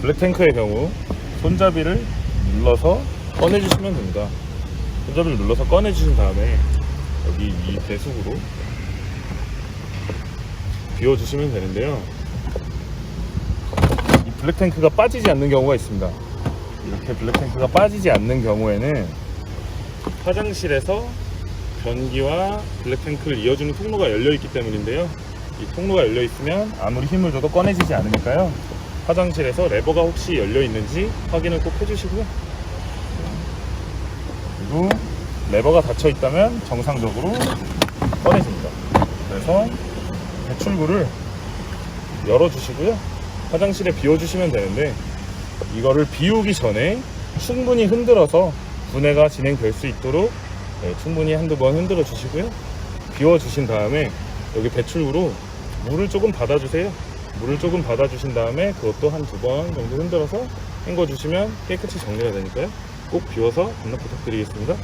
블랙탱크의 경우 손잡이를 눌러서 꺼내주시면 됩니다. 손잡이를 눌러서 꺼내주신 다음에 여기 이 배수구로 비워주시면 되는데요. 이 블랙탱크가 빠지지 않는 경우가 있습니다. 이렇게 블랙탱크가 빠지지 않는 경우에는 화장실에서 변기와 블랙탱크를 이어주는 통로가 열려 있기 때문인데요. 이 통로가 열려 있으면 아무리 힘을 줘도 꺼내지지 않으니까요. 화장실에서 레버가 혹시 열려 있는지 확인을 꼭 해주시고요. 그리고 레버가 닫혀 있다면 정상적으로 꺼내집니다. 그래서 배출구를 열어주시고요. 화장실에 비워주시면 되는데 이거를 비우기 전에 충분히 흔들어서 분해가 진행될 수 있도록 네, 충분히 한두 번 흔들어 주시고요. 비워 주신 다음에 여기 배출구로 물을 조금 받아주세요. 물을 조금 받아주신 다음에 그것도 한 두 번 정도 흔들어서 헹궈 주시면 깨끗이 정리가 되니까요. 꼭 비워서 반납 부탁드리겠습니다.